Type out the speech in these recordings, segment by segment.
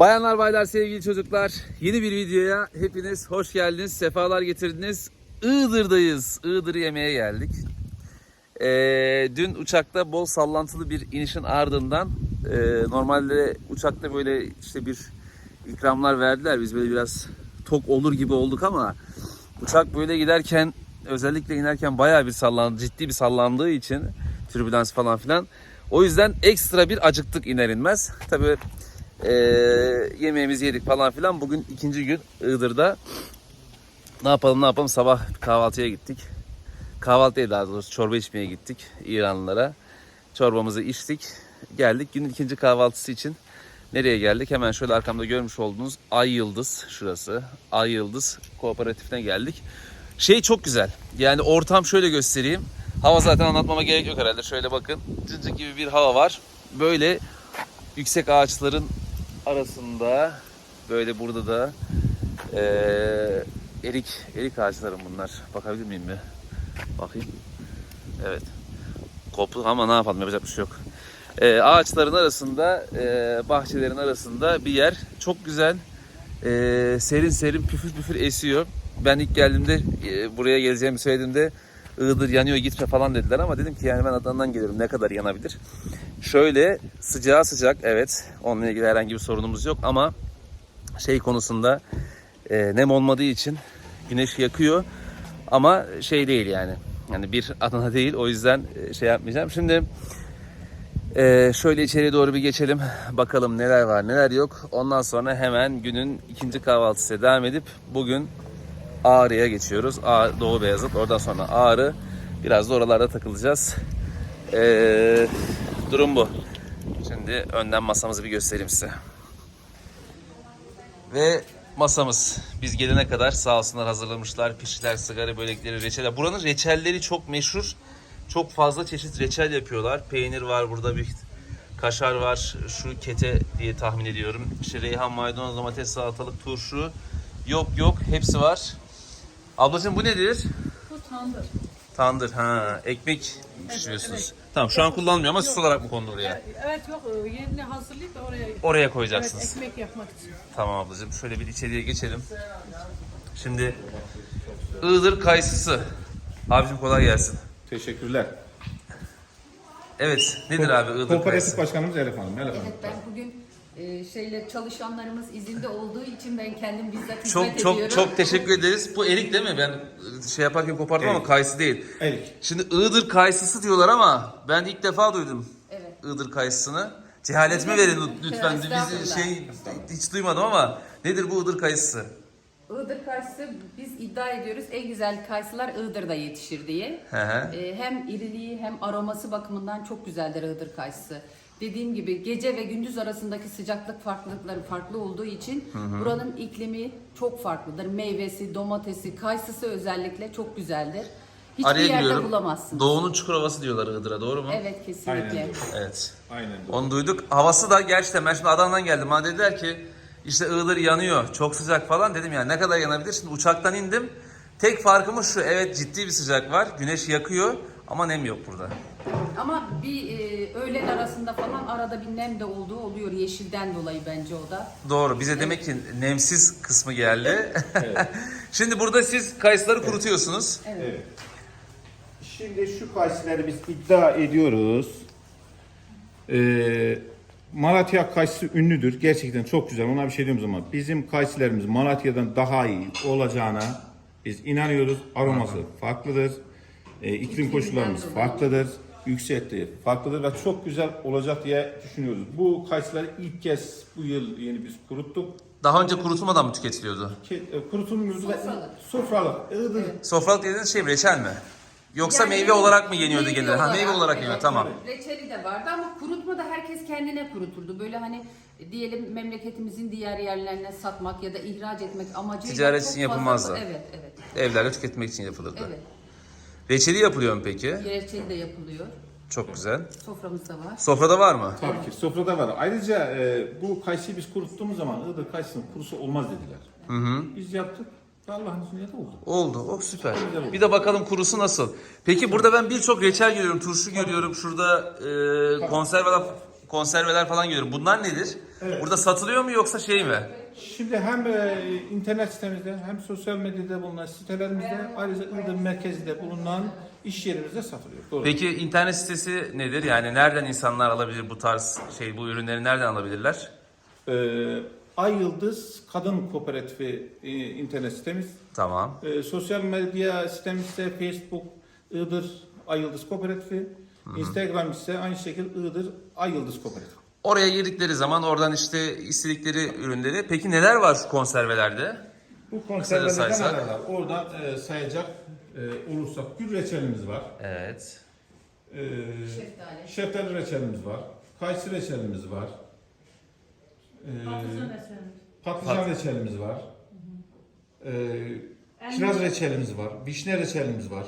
Bayanlar baylar sevgili çocuklar. Yeni bir videoya hepiniz hoş geldiniz sefalar getirdiniz. Iğdır'dayız. Iğdır'ı yemeye geldik. Ee, Dün uçakta bol sallantılı bir inişin ardından e, Normalde uçakta böyle işte bir ikramlar verdiler. Biz böyle biraz tok olur gibi olduk ama Uçak böyle giderken özellikle inerken bayağı bir sallandı ciddi bir sallandığı için Türbülans falan filan. O yüzden ekstra bir acıktık iner inmez. Tabii ee, yemeğimizi yedik falan filan. Bugün ikinci gün Iğdır'da. Ne yapalım ne yapalım sabah kahvaltıya gittik. Kahvaltı değil daha doğrusu çorba içmeye gittik İranlılara. Çorbamızı içtik. Geldik günün ikinci kahvaltısı için. Nereye geldik? Hemen şöyle arkamda görmüş olduğunuz Ay Yıldız şurası. Ay Yıldız kooperatifine geldik. Şey çok güzel. Yani ortam şöyle göstereyim. Hava zaten anlatmama gerek yok herhalde. Şöyle bakın. Cıncık gibi bir hava var. Böyle yüksek ağaçların arasında böyle burada da eee, erik erik ağaçları bunlar. Bakabilir miyim bir? Bakayım. Evet. Koptu ama ne yapalım yapacak bir şey yok. Eee, ağaçların arasında, eee, bahçelerin arasında bir yer. Çok güzel. Eee, serin serin püfür püfür esiyor. Ben ilk geldiğimde eee, buraya geleceğimi söylediğimde Iğdır yanıyor gitme falan dediler ama dedim ki yani ben Adana'dan geliyorum ne kadar yanabilir. Şöyle sıcağı sıcak evet onunla ilgili herhangi bir sorunumuz yok ama şey konusunda e, nem olmadığı için güneş yakıyor ama şey değil yani. Yani bir Adana değil o yüzden e, şey yapmayacağım. Şimdi e, şöyle içeriye doğru bir geçelim bakalım neler var neler yok. Ondan sonra hemen günün ikinci kahvaltısına devam edip bugün Ağrı'ya geçiyoruz. Ağrı, Doğu Beyazıt oradan sonra Ağrı. Biraz da oralarda takılacağız. Ee, durum bu. Şimdi önden masamızı bir göstereyim size. Ve masamız. Biz gelene kadar sağ olsunlar hazırlamışlar. Pişler, sigara börekleri, reçeller. Buranın reçelleri çok meşhur. Çok fazla çeşit reçel yapıyorlar. Peynir var burada bir kaşar var. Şu kete diye tahmin ediyorum. İşte reyhan, maydanoz, domates, salatalık, turşu. Yok yok hepsi var. Ablacığım bu nedir? Bu tandır. Tandır ha. Ekmek pişiriyorsunuz. Tamam şu an kullanmıyor ama süs olarak mı kondu oraya? Evet yok yerini hazırlayıp da oraya Oraya evet, koyacaksınız. ekmek yapmak için. Tamam ablacığım. Şöyle bir içeriye geçelim. Şimdi Iğdır kayısısı. Abicim kolay gelsin. Teşekkürler. Evet. Nedir abi Iğdır Kooperatif kayısı? Başkanımız Elif Hanım. Elif Hanım. Evet ben bugün e, şeyle çalışanlarımız izinde olduğu için ben kendim bizzat hizmet Çok ediyorum. çok çok teşekkür ederiz. Bu erik değil mi? Ben şey yaparken kopardım ama kayısı değil. Erik. Şimdi Iğdır kayısısı diyorlar ama ben ilk defa duydum Evet. Iğdır kayısısını. Cehaletimi verin lütfen. Bizi Estağfurullah. şey hiç duymadım ama nedir bu Iğdır kayısısı? Iğdır kayısı biz iddia ediyoruz en güzel kayısılar Iğdır'da yetişir diye. Hı hı. E, hem iriliği hem aroması bakımından çok güzeldir Iğdır kayısı. Dediğim gibi gece ve gündüz arasındaki sıcaklık farklılıkları farklı olduğu için buranın iklimi çok farklıdır. Meyvesi, domatesi, kayısısı özellikle çok güzeldir. Hiçbir Araya yerde giriyorum. bulamazsınız. Doğu'nun Çukurova'sı diyorlar Iğdır'a doğru mu? Evet kesinlikle. Aynen. Evet. Aynen. Onu duyduk. Havası da gerçekten ben şimdi Adana'dan geldim. Bana dediler ki işte Iğdır yanıyor. Çok sıcak falan. Dedim ya ne kadar yanabilir? Şimdi uçaktan indim. Tek farkımız şu. Evet ciddi bir sıcak var. Güneş yakıyor ama nem yok burada. Ama bir e, öğlen arasında falan arada bir nem de olduğu oluyor yeşilden dolayı bence o da. Doğru. Bize demek ki nemsiz kısmı geldi. Şimdi burada siz kayısıları kurutuyorsunuz. Evet. Şimdi şu kayısıları biz iddia ediyoruz. Ee, Malatya kayısı ünlüdür. Gerçekten çok güzel. Ona bir şey diyorum ama bizim kayısılarımız Malatya'dan daha iyi olacağına biz inanıyoruz. Aroması farklıdır. Ee, iklim koşullarımız farklıdır. Yüksekliği farklıdır ve çok güzel olacak diye düşünüyoruz. Bu kayısıları ilk kez bu yıl yeni biz kuruttuk. Daha önce kurutulmadan mı tüketiliyordu? Ke- e, Kurutulmuyordu ve Sofralık. sofralık. Iğdır Sofralık dediğiniz şey reçel mi? Yoksa Yani meyve olarak mı yeniyordu meyve genelde? Ha meyve olarak yeniyor evet. tamam. Reçeli de vardı ama kurutma da herkes kendine kuruturdu. Böyle hani e, diyelim memleketimizin diğer yerlerine satmak ya da ihraç etmek amacıyla Ticaret çok için fazla- yapılmazdı. Evet, evet. Evlerde tüketmek için yapılırdı. Evet. Reçeli yapılıyor mu peki? Reçeli de yapılıyor. Çok güzel. Soframızda var. Sofrada var mı? Tabii ki sofrada var. Ayrıca e, bu kayısıyı biz kuruttuğumuz zaman Iğdır kayısının kurusu olmaz dediler. Hı hı. Biz yaptık. Allah'ın izniyle de oldu. Oldu. Oh süper. Bir de bakalım kurusu nasıl. Peki burada ben birçok reçel görüyorum, turşu görüyorum. Şurada e, konserve konserveler falan görüyorum. Bunlar nedir? Burada satılıyor mu yoksa şey mi? Şimdi hem e, internet sitemizde hem sosyal medyada bulunan sitelerimizde ayrıca Iğdır merkezinde bulunan iş yerimizde satılıyor. Doğru. Peki internet sitesi nedir? Yani nereden insanlar alabilir bu tarz şey bu ürünleri nereden alabilirler? Ee, Ay Yıldız Kadın Kooperatifi e, internet sitemiz. Tamam. Ee, sosyal medya sitemizde Facebook Iğdır Ay Yıldız Kooperatifi. Instagram ise aynı şekilde Iğdır Ay Yıldız Kooperatifi. Oraya girdikleri zaman oradan işte istedikleri ürünleri. Peki neler var konservelerde? Bu saysak. neler var? Oradan e, sayacak e, olursak gül reçelimiz var. Evet. E, Şeftali. şeftali reçelimiz var. Kayısı reçelimiz var. E, Patlıcan eseri. patlıcan Pat- reçelimiz var. E, kiraz reçelimiz var. Vişne reçelimiz var.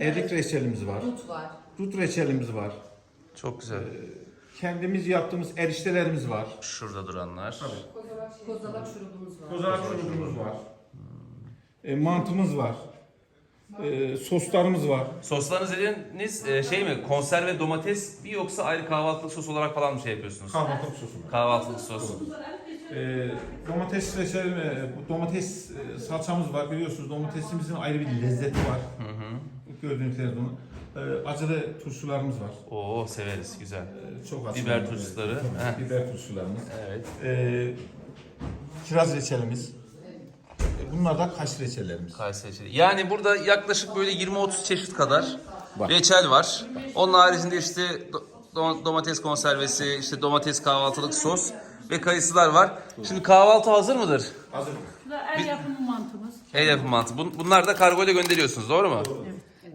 Erik reçelimiz var. Dut var. Dut reçelimiz var. Çok güzel. Kendimiz yaptığımız eriştelerimiz var. Şurada duranlar. Kozalak şurubumuz var. Kozalak şurubumuz var. E, mantımız var. E, soslarımız var. Soslarınız dediğiniz e, şey mi? Konserve domates mi yoksa ayrı kahvaltılık sos olarak falan mı şey yapıyorsunuz? Kahvaltılık sosu. Kahvaltılık sos. E, domates reçeli, e, bu domates e, salçamız var. Biliyorsunuz domatesimizin ayrı bir lezzeti var. Gördüğünüz gibi bunu. E, acılı turşularımız var. Oo severiz güzel. E, çok acılı. Biber turşuları. Tabii, biber turşularımız. Evet. E, kiraz reçelimiz. E, bunlar da kaş reçellerimiz. Kayseri reçeli. Yani burada yaklaşık böyle 20-30 çeşit kadar reçel var. Onun haricinde işte do- do- domates konservesi, işte domates kahvaltılık sos ve kayısılar var. Şimdi kahvaltı hazır mıdır? Hazır. Şurada el yapımı mantımız. El yapımı mantı. Bun- Bunlar da kargoyla gönderiyorsunuz doğru mu?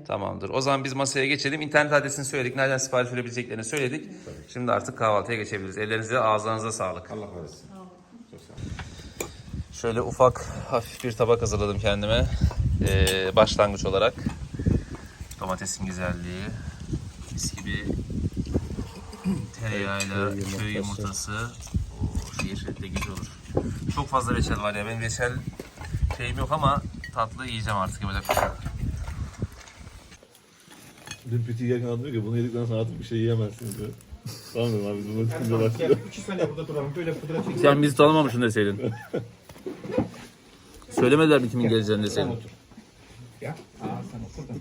Tamamdır. O zaman biz masaya geçelim. İnternet adresini söyledik. Nereden sipariş verebileceklerini söyledik. Şimdi artık kahvaltıya geçebiliriz. Ellerinize ağızlarınıza sağlık. Allah razı olsun. Çok sağ olun. Şöyle ufak hafif bir tabak hazırladım kendime. Ee, başlangıç olarak. Domatesin güzelliği. Mis gibi tereyağıyla köy yumurtası. Oo, şu yeşillik de güzel olur. Çok fazla reçel var ya. Benim reçel şeyim yok ama tatlı yiyeceğim artık. Yapacak Dün piti yerken adam diyor ki bunu yedikten sonra artık bir şey yiyemezsiniz diyor. tamam dedim abi bunu çıkınca başlıyor. İki saniye burada duralım. Böyle pudra çekelim. Sen bizi tanımamışsın deseydin. Söylemediler mi kimin geleceğini deseydin. Ya. Aa, sen otur da.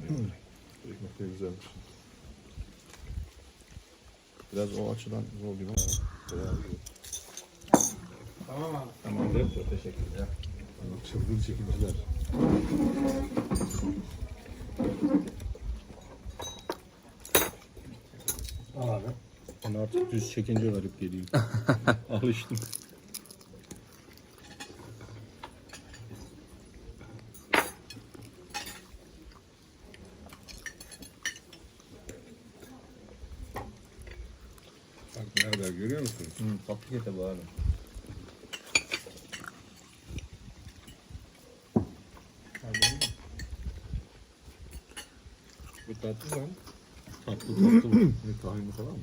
Ekmek de güzelmiş. Biraz o açıdan zor gibi ama. bayağı iyi. Tamam abi. Tamamdır. Çok teşekkürler. Çılgın çekimciler. Abi. Ben artık düz çekince garip geliyor. Alıştım. Bak nerede görüyor musun? Hı, tatlı ete bu abi. Bu tatlı lan. Tatlı tatlı mı? Ne tahinli falan mı?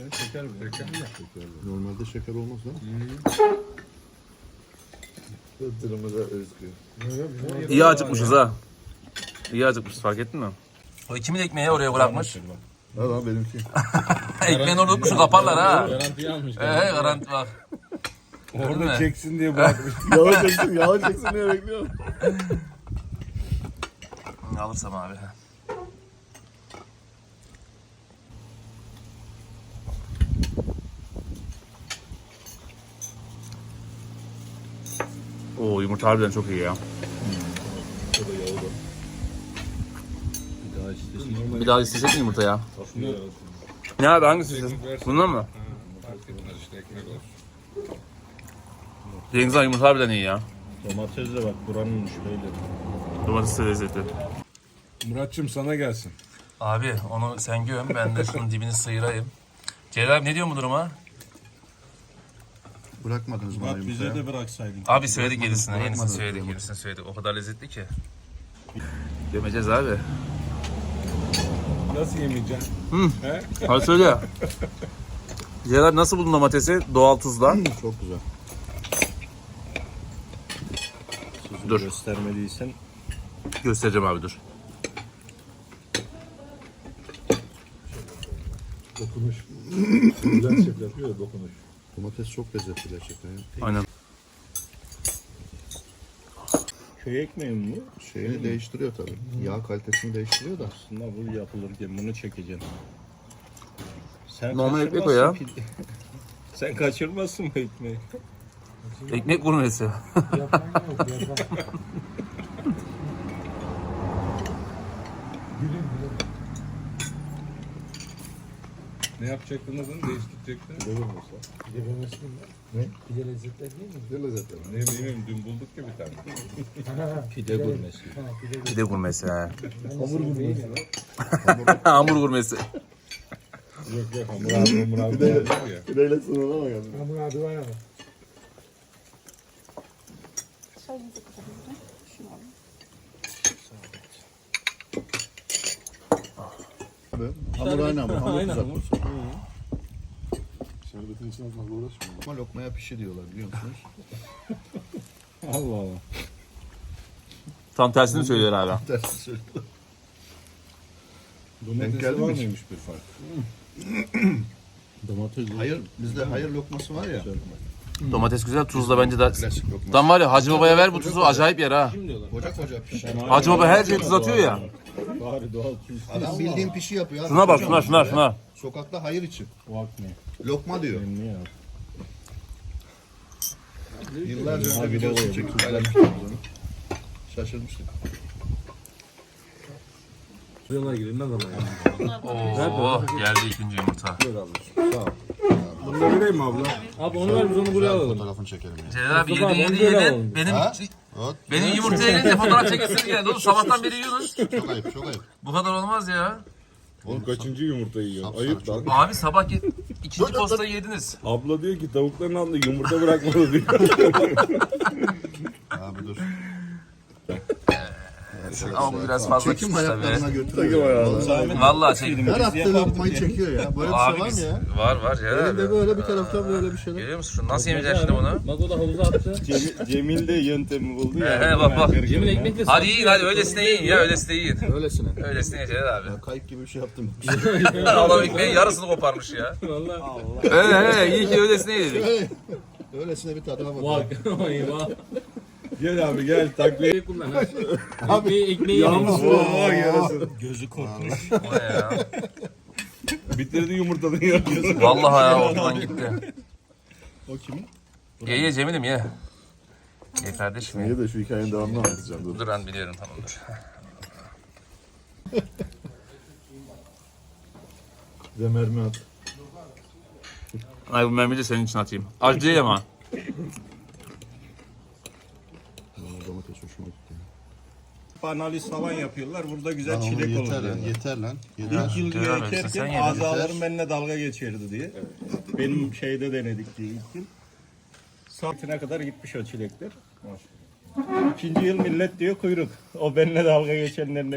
Evet, şeker mi? Şeker mi? Normalde şeker olmaz lan. Iğdır'ımıza özgü. İyi acıkmışız ha. İyi acıkmışız fark ettin mi? O kimin ekmeği oraya bırakmış? Ne lan benimki? Ekmeğin orada kuşu kaparlar ha. Garantiye almış. Ee, garanti bak. Orada çeksin diye bırakmış. yavaş çeksin, yavaş çeksin diye bekliyorum. Alırsam abi. Oo yumurta harbiden çok iyi ya. O da yağı da. Bir daha istesin. Bir daha istesek mi yumurta ya? Ne abi hangisi istiyorsun? Bundan mı? Fark etmez işte ekmek olsun. Cengiz Han yumurta harbiden iyi ya. Domates de bak buranın şöyle. Domates de lezzetli. Muratçım sana gelsin. Abi onu sen göm ben de şunun dibini sıyırayım. Celal abi ne diyor bu duruma? Bırakmadınız bana Bak bize de bıraksaydın. Abi söyledik yenisini, yenisini söyledik, yenisini söyledik. O kadar lezzetli ki. Gömeceğiz abi. Nasıl yemeyeceksin? He? Hadi söyle. Celal nasıl buldun domatesi? Doğal tuzla. Çok güzel. Sizi Dur. göstermediysen Göstereceğim abi dur. Dokunuş. Bülent Şef yapıyor ya dokunuş. Domates çok lezzetli gerçekten. ya. Aynen. Köy ekmeği mi bu? Şeyini değiştiriyor tabii. Yağ kalitesini değiştiriyor da. Aslında bu yapılırken bunu çekeceksin. Sen Normal ekmek o kaçırmazsın ya. pide- Sen kaçırmazsın bu ekmeği. Ekmek gurmesi. Ne yapacaktınız onu değiştirecektin? Ne lezzetli. Ne bileyim dün bulduk ya bir tane. Pide gurmesi. Pide gurmesi ha. Hamur gurmesi. Hamur gurmesi. Yok yok hamur abi hamur abi. ya. Pideyle sınırlama geldi. Hamur aynı hamur. Hamur Aynen kızartması. Şerbetin içine atmakla uğraşmıyor. Ama lokmaya pişi diyorlar biliyor musunuz? Allah Allah. Tam tersini söylüyor abi. Tersi söylüyorlar. Domatesi geldi var mi hiç? mıymış bir fark? Domates. Hayır bizde hayır lokması var ya. Domates güzel, tuz da bence de. Klasik lokma. Tam var ya Hacı Baba'ya ver bu tuzu acayip yer ha. Koca koca pişi. Hacı Baba her şeyi tuz atıyor ya. Bari doğal tuz. Adam bildiğin pişi yapıyor. abi. Şuna bak şuna şuna şuna. Sokakta hayır için. Bak ne? Lokma diyor. Ne ya? Yıllarca önce videosunu çekip paylaşmıştık biz onu. Şaşırmıştık. Suyuna girin ne zaman Oo geldi ikinci yumurta. Bunu vereyim mi abla? Abi onu ver biz onu buraya alalım. Fotoğrafını çekelim ya. Celal abi yedi yedi yedi. Benim Ha? Evet. benim yumurtaya gelince fotoğraf çekesiniz geldi. Oğlum sabahtan beri yiyorsunuz. Çok ayıp çok ayıp. Bu kadar olmaz ya. Oğlum kaçıncı yumurtayı yiyorsun? Sapsarı Ayıp lan. Abi sabah ye- ikinci postayı yediniz. Abla diyor ki tavukların altında yumurta bırakmadı diyor. Abi dur. Ama bu biraz fazla Çekim küçük ayaklarına tabii. götürüyor. Vallahi çekim. Her attığı lokmayı çekiyor ya. Böyle bir şey var mı ya? var var ya. Elinde böyle bir taraftan böyle bir şeyler. Görüyor musun? Nasıl yemeyeceksin şimdi bunu? Bak o da havuza attı. Cemil, Cemil de yöntemi buldu ya. He he bak bak. Yemin ekmekle Hadi yiyin hadi öylesine yiyin ya öylesine yiyin. Öylesine. Öylesine yiyin Celal abi. Ya kayık gibi bir şey yaptım. Adam ekmeğin yarısını koparmış ya. He he iyi ki öylesine yedik. Öylesine bir tadına bak. Bak. Eyvah. Gel abi gel takviye. Kullan ha. Ekmeği, ekmeği Yalnız yedim. bu var yarası. Gözü korkmuş. O ne ya? Vallahi ya ortadan gitti. O kimin? Ye ye Cemil'im ye. Ye kardeşim ye. Niye de şu hikayenin devamını anlatacağım. Dur. Dur ben biliyorum tamamdır. Bize mermi at. Ay bu mermiyi de senin için atayım. Acı değil ama. Domates hoşuma gitti. Analiz falan yapıyorlar. Burada güzel oğlum çilek olur. yeter lan, diyorlar. yeter lan. Yeter. İlk yıl diyor abi, sen ekerken yedin. azalarım benimle dalga geçerdi diye. Benim şeyde denedik diye ilk yıl. Saatine kadar gitmiş o çilekler. İkinci yıl millet diyor kuyruk. O benimle dalga geçenlerin